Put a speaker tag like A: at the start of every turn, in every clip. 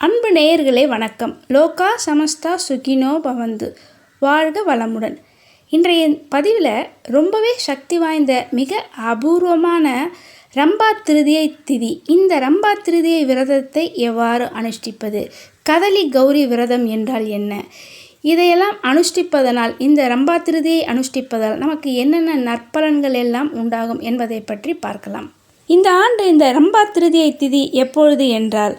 A: அன்பு நேயர்களே வணக்கம். லோகா சமஸ்தா சுகினோ பவந்து. வாழ்க வளமுடன். இன்றைய பதிவில் ரொம்பவே சக்தி வாய்ந்த மிக அபூர்வமான ரம்பா திருதியை திதி. இந்த ரம்பா திருதியை விரதத்தை எவ்வாறு அனுஷ்டிப்பது? கதலி கௌரி விரதம் என்றால் என்ன? இதையெல்லாம் அனுஷ்டிப்பதனால் இந்த ரம்பா திருதியை அனுஷ்டிப்பதால் நமக்கு என்னென்ன நற்பலன்கள் எல்லாம் உண்டாகும் என்பதை பற்றி பார்க்கலாம். இந்த ஆண்டு இந்த ரம்பா திருதியை திதி எப்பொழுது என்றால்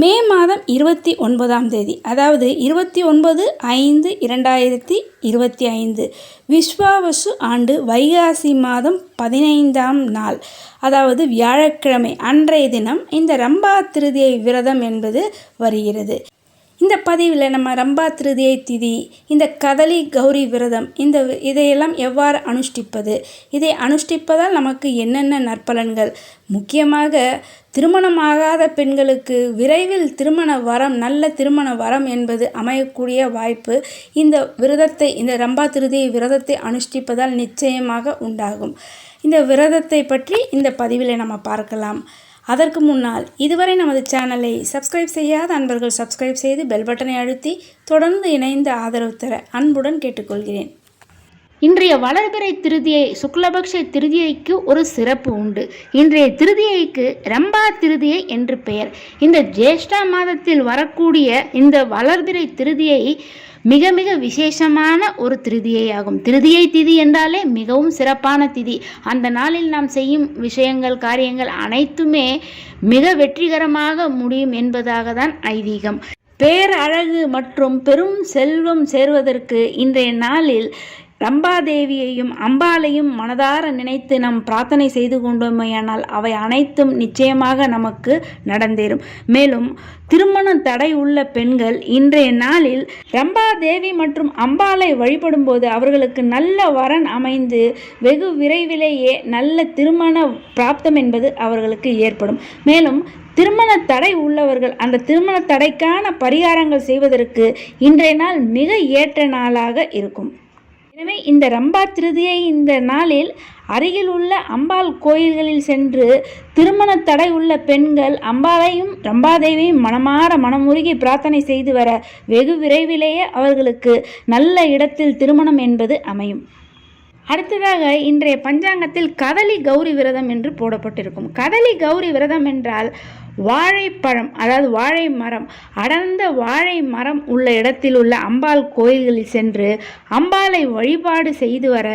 A: மே மாதம் இருபத்தி ஒன்பதாம் தேதி அதாவது இருபத்தி ஒன்பது ஐந்து இரண்டாயிரத்தி இருபத்தி ஐந்து விஸ்வாவசு ஆண்டு வைகாசி மாதம் பதினைந்தாம் நாள் அதாவது வியாழக்கிழமை அன்றைய தினம் இந்த ரம்பா திருதியை விரதம் என்பது வருகிறது. இந்த பதிவில் நம்ம ரம்பா திருதியை திதி இந்த கதலி கௌரி விரதம் இந்த இதையெல்லாம் எவ்வாறு அனுஷ்டிப்பது? இதை அனுஷ்டிப்பதால் நமக்கு என்னென்ன நற்பலன்கள்? முக்கியமாக திருமணமாகாத பெண்களுக்கு விரைவில் திருமண வரம் நல்ல திருமண வரம் என்பது அமையக்கூடிய வாய்ப்பு இந்த விரதத்தை இந்த ரம்பா திருதியை விரதத்தை அனுஷ்டிப்பதால் நிச்சயமாக உண்டாகும். இந்த விரதத்தை பற்றி இந்த பதிவில் நம்ம பார்க்கலாம். அதற்கு முன்னால் இதுவரை நமது சேனலை சப்ஸ்கிரைப் செய்யாத அன்பர்கள் சப்ஸ்கிரைப் செய்து பெல் பட்டனை அழுத்தி தொடர்ந்து இணைந்து ஆதரவு தர அன்புடன் கேட்டுக்கொள்கிறேன். இன்றைய வளர்பிறை திருதியை சுக்லபக்ஷ திருதியைக்கு ஒரு சிறப்பு உண்டு. இன்றைய திருதியைக்கு ரம்பா திருதியை என்று பெயர். இந்த ஜேஷ்டா மாதத்தில் வரக்கூடிய இந்த வளர்பிறை திருதியை மிக மிக விசேஷமான ஒரு திருதியை ஆகும் திருதியை திதி என்றாலே மிகவும் சிறப்பான திதி. அந்த நாளில் நாம் செய்யும் விஷயங்கள் காரியங்கள் அனைத்துமே மிக வெற்றிகரமாக முடியும் என்பதாக தான் ஐதீகம். பேரழகு மற்றும் பெரும் செல்வம் சேர்வதற்கு இன்றைய நாளில் ரம்பாதேவியையும் அம்பாளையும் மனதார நினைத்து நாம் பிரார்த்தனை செய்து கொண்டோமேயானால் அவை அனைத்தும் நிச்சயமாக நமக்கு நடந்தேறும். மேலும் திருமண தடை உள்ள பெண்கள் இன்றைய நாளில் ரம்பாதேவி மற்றும் அம்பாளை வழிபடும்போது அவர்களுக்கு நல்ல வரன் அமைந்து வெகு விரைவிலேயே நல்ல திருமண பிராப்தம் என்பது அவர்களுக்கு ஏற்படும். மேலும் திருமண தடை உள்ளவர்கள் அந்த திருமண தடைக்கான பரிகாரங்கள் செய்வதற்கு இன்றைய நாள் மிக ஏற்ற நாளாக இருக்கும். எனவே இந்த ரம்பா திருதியை இந்த நாளில் அருகில் உள்ள அம்பாள் கோயில்களில் சென்று திருமண தடை உள்ள பெண்கள் அம்பாளையும் ரம்பாதேவியும் மனமாற மனமுருகி பிரார்த்தனை செய்து வர வெகு விரைவிலேயே அவர்களுக்கு நல்ல இடத்தில் திருமணம் என்பது அமையும். அடுத்ததாக இன்றைய பஞ்சாங்கத்தில் கதலி கௌரி விரதம் என்று போடப்பட்டிருக்கும். கதலி கௌரி விரதம் என்றால் வாழைப்பழம் அதாவது வாழை மரம். அடர்ந்த வாழை மரம் உள்ள இடத்தில் உள்ள அம்பாள் கோயில்களில் சென்று அம்பாளை வழிபாடு செய்து வர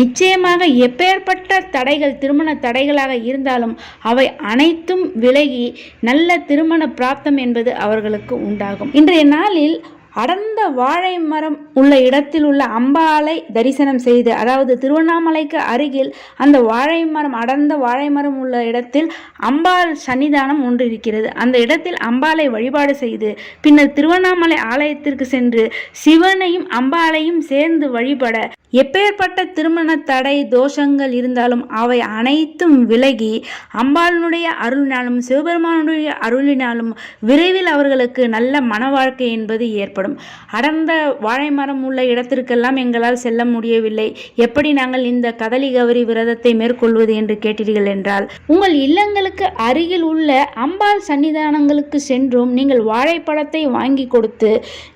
A: நிச்சயமாக எப்பேற்பட்ட தடைகள் திருமண தடைகளாக இருந்தாலும் அவை அனைத்தும் விலகி நல்ல திருமண பிராப்தம் என்பது அவர்களுக்கு உண்டாகும். இன்றைய நாளில் அடர்ந்த வாழை மரம் உள்ள இடத்தில் உள்ள அம்பாளை தரிசனம் செய்து அதாவது திருவண்ணாமலைக்கு அருகில் அந்த வாழை மரம் அடர்ந்த வாழை மரம் உள்ள இடத்தில் அம்பாள் சன்னிதானம் ஒன்று இருக்கிறது. அந்த இடத்தில் அம்பாளை வழிபாடு செய்து பின்னர் திருவண்ணாமலை ஆலயத்திற்கு சென்று சிவனையும் அம்பாளையும் சேர்ந்து வழிபட எப்பேற்பட்ட திருமண தடை தோஷங்கள் இருந்தாலும் அவை அனைத்தும் விலகி அம்பாளினுடைய அருளினாலும் சிவபெருமானுடைய அருளினாலும் விரைவில் அவர்களுக்கு நல்ல மன வாழ்க்கை என்பது ஏற்படும். அடர்ந்த வாழை மரம் உள்ள இடத்திற்கெல்லாம் எங்களால் செல்ல முடியவில்லை. எப்படி நாங்கள் இந்த கதலி கௌரி விரதத்தை மேற்கொள்வது என்று கேட்டீர்கள் என்றால் உங்கள் இல்லங்களுக்கு அருகில் உள்ள அம்பாள் சன்னிதானங்களுக்கு சென்றும் நீங்கள் வாழைப்பழத்தை வாங்கி கொடுத்து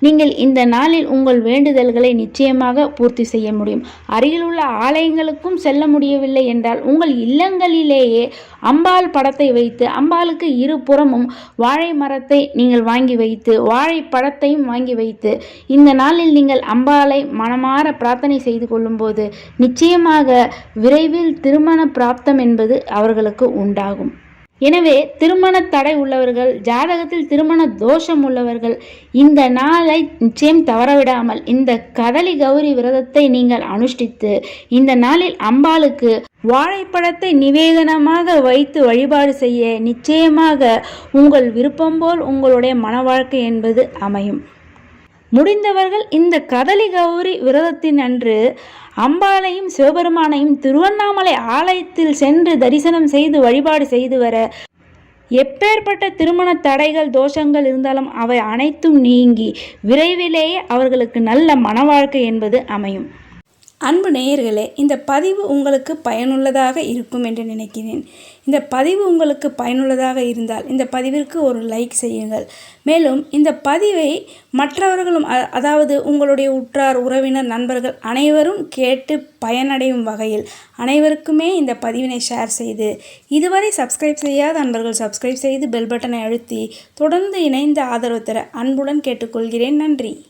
A: நீங்கள் இந்த நாளில் உங்கள் வேண்டுதல்களை நிச்சயமாக பூர்த்தி செய்ய முடியும். முடியும். அருகிலுள்ள ஆலயங்களுக்கும் செல்ல முடியவில்லை என்றால் உங்கள் இல்லங்களிலேயே அம்பாள் படத்தை வைத்து அம்பாளுக்கு இருபுறமும் வாழை மரத்தை நீங்கள் வாங்கி வைத்து வாழைப்பழத்தையும் வாங்கி வைத்து இந்த நாளில் நீங்கள் அம்பாளை மனமாற பிரார்த்தனை செய்து கொள்ளும்போது நிச்சயமாக விரைவில் திருமண பிராப்தம் என்பது அவர்களுக்கு உண்டாகும். எனவே திருமண தடை உள்ளவர்கள் ஜாதகத்தில் திருமண தோஷம் உள்ளவர்கள் இந்த நாளை நிச்சயம் தவறவிடாமல் இந்த கதலி கௌரி விரதத்தை நீங்கள் அனுஷ்டித்து இந்த நாளில் அம்பாளுக்கு வாழைப்பழத்தை நிவேதனமாக வைத்து வழிபாடு செய்ய நிச்சயமாக உங்கள் விருப்பம் போல் உங்களுடைய மன வாழ்க்கை என்பது அமையும். முடிந்தவர்கள் இந்த கதலி கௌரி விரதத்தின் அன்று அம்பாளையும் சிவபெருமானையும் திருவண்ணாமலை ஆலயத்தில் சென்று தரிசனம் செய்து வழிபாடு செய்து வர. எப்பேற்பட்ட திருமண தடைகள் தோஷங்கள் இருந்தாலும் அவை அனைத்தும் நீங்கி விரைவிலேயே அவர்களுக்கு நல்ல மன வாழ்க்கை என்பது அமையும். அன்பு நேயர்களே இந்த பதிவு உங்களுக்கு பயனுள்ளதாக இருக்கும் என்று நினைக்கிறேன். இந்த பதிவு உங்களுக்கு பயனுள்ளதாக இருந்தால் இந்த பதிவிற்கு ஒரு லைக் செய்யுங்கள். மேலும் இந்த பதிவை மற்றவர்களும் அதாவது உங்களுடைய உற்றார் உறவினர் நண்பர்கள் அனைவரும் கேட்டு பயனடையும் வகையில் அனைவருக்குமே இந்த பதிவினை ஷேர் செய்து இதுவரை சப்ஸ்கிரைப் செய்யாத நண்பர்கள் சப்ஸ்கிரைப் செய்து பெல் பட்டனை அழுத்தி தொடர்ந்து இணைந்து ஆதரவு தர அன்புடன் கேட்டுக்கொள்கிறேன். நன்றி.